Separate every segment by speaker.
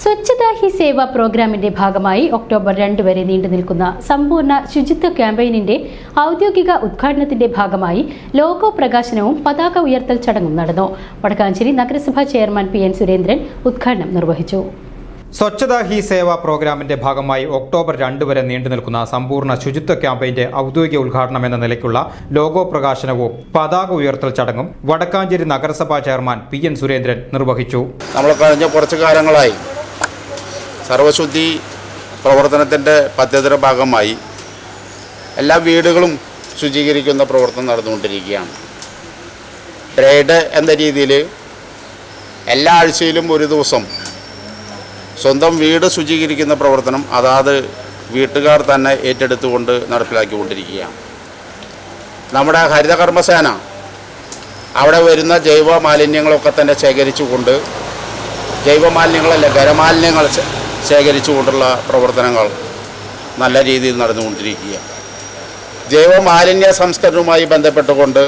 Speaker 1: സ്വച്ഛതാ ഹി സേവ പ്രോഗ്രാമിന്റെ ഭാഗമായി ഒക്ടോബർ രണ്ട് വരെ നീണ്ടു നിൽക്കുന്ന സമ്പൂർണ ശുചിത്വ ക്യാമ്പയിനിന്റെ ഔദ്യോഗിക ഉദ്ഘാടനത്തിന്റെ ഭാഗമായി ലോഗോ പ്രകാശനവും പതാക ഉയർത്തൽ ചടങ്ങും നടന്നു. വടക്കാഞ്ചേരി നഗരസഭാ ചെയർമാൻ പി എൻ സുരേന്ദ്രൻ ഉദ്ഘാടനം നിർവഹിച്ചു.
Speaker 2: സ്വച്ഛതാ ഹി സേവ പ്രോഗ്രാമിന്റെ ഭാഗമായി ഒക്ടോബർ രണ്ട് വരെ നീണ്ടു നിൽക്കുന്ന സമ്പൂർണ ശുചിത്വ ക്യാമ്പയിന്റെ ഔദ്യോഗിക ഉദ്ഘാടനം എന്ന നിലയ്ക്കുള്ള ലോഗോ പ്രകാശനവും പതാക ഉയർത്തൽ ചടങ്ങും വടക്കാഞ്ചേരി നഗരസഭാ ചെയർമാൻ പി എൻ സുരേന്ദ്രൻ നിർവഹിച്ചു.
Speaker 3: നമ്മൾ കഴിഞ്ഞ കുറച്ചു കാലങ്ങളായി സർവശുദ്ധി പ്രവർത്തനത്തിന്റെ പദ്ധതിയുടെ ഭാഗമായി എല്ലാ വീടുകളും ശുചീകരിക്കുന്ന പ്രവർത്തനം നടന്നുകൊണ്ടിരിക്കുകയാണ്. ട്രേഡ് എന്ന രീതിയിൽ എല്ലാ ആഴ്ചയിലും ഒരു ദിവസം സ്വന്തം വീട് ശുചീകരിക്കുന്ന പ്രവർത്തനം അതാത് വീട്ടുകാർ തന്നെ ഏറ്റെടുത്തുകൊണ്ട് നടപ്പിലാക്കിക്കൊണ്ടിരിക്കുകയാണ്. നമ്മുടെ ഹരിതകർമ്മസേന അവിടെ വരുന്ന ജൈവ മാലിന്യങ്ങളൊക്കെ തന്നെ ശേഖരിച്ചുകൊണ്ട് ജൈവമാലിന്യങ്ങളല്ല ഖരമാലിന്യങ്ങൾ ശേ- ശേഖരിച്ചുകൊണ്ടുള്ള പ്രവർത്തനങ്ങൾ നല്ല രീതിയിൽ നടന്നുകൊണ്ടിരിക്കുക. ജൈവ മാലിന്യ സംസ്കരണവുമായി ബന്ധപ്പെട്ടുകൊണ്ട്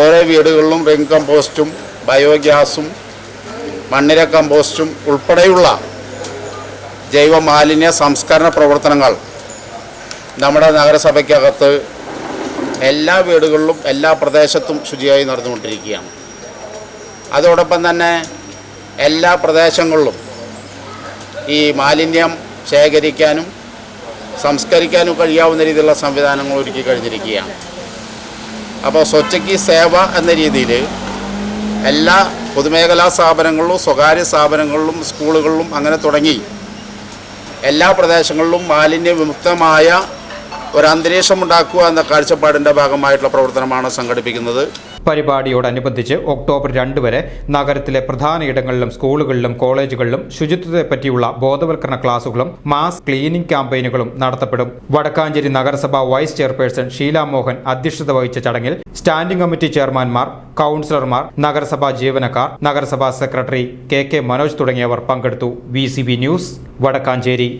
Speaker 3: ഓരോ വീടുകളിലും റിംഗ് കമ്പോസ്റ്റും ബയോഗ്യാസും മണ്ണിര കമ്പോസ്റ്റും ഉൾപ്പെടെയുള്ള ജൈവ മാലിന്യ സംസ്കരണ പ്രവർത്തനങ്ങൾ നമ്മുടെ നഗരസഭയ്ക്കകത്ത് എല്ലാ വീടുകളിലും എല്ലാ പ്രദേശത്തും ശുചിയായി നടന്നുകൊണ്ടിരിക്കുകയാണ്. അതോടൊപ്പം തന്നെ എല്ലാ പ്രദേശങ്ങളിലും ഈ മാലിന്യം ശേഖരിക്കാനും സംസ്കരിക്കാനും കഴിയാവുന്ന രീതിയിലുള്ള സംവിധാനങ്ങൾ ഒരുക്കി കഴിഞ്ഞിരിക്കുകയാണ്. അപ്പോൾ സ്വച്ഛയ്ക്ക് സേവ എന്ന രീതിയിൽ എല്ലാ പൊതുമേഖലാ സ്ഥാപനങ്ങളിലും സ്വകാര്യ സ്ഥാപനങ്ങളിലും സ്കൂളുകളിലും അങ്ങനെ തുടങ്ങി എല്ലാ പ്രദേശങ്ങളിലും മാലിന്യ വിമുക്തമായ ഒരു അന്തരീക്ഷം ഉണ്ടാക്കുക എന്ന കാഴ്ചപ്പാടിന്റെ ഭാഗമായിട്ടുള്ള പ്രവർത്തനമാണ് സംഘടിപ്പിക്കുന്നത്.
Speaker 2: പരിപാടിയോടനുബന്ധിച്ച് ഒക്ടോബർ രണ്ട് വരെ നഗരത്തിലെ പ്രധാന ഇടങ്ങളിലും സ്കൂളുകളിലും കോളേജുകളിലും ശുചിത്വത്തെപ്പറ്റിയുള്ള ബോധവൽക്കരണ ക്ലാസുകളും മാസ് ക്ലീനിംഗ് ക്യാമ്പയിനുകളും നടത്തപ്പെടും. വടക്കാഞ്ചേരി നഗരസഭ വൈസ് ചെയർപേഴ്സൺ ഷീല മോഹൻ അധ്യക്ഷത വഹിച്ച ചടങ്ങിൽ സ്റ്റാൻഡിംഗ് കമ്മിറ്റി ചെയർമാൻമാർ കൌൺസിലർമാർ നഗരസഭാ ജീവനക്കാർ നഗരസഭാ സെക്രട്ടറി കെ കെ മനോജ് തുടങ്ങിയവർ പങ്കെടുത്തു. V news Vadakkanchery.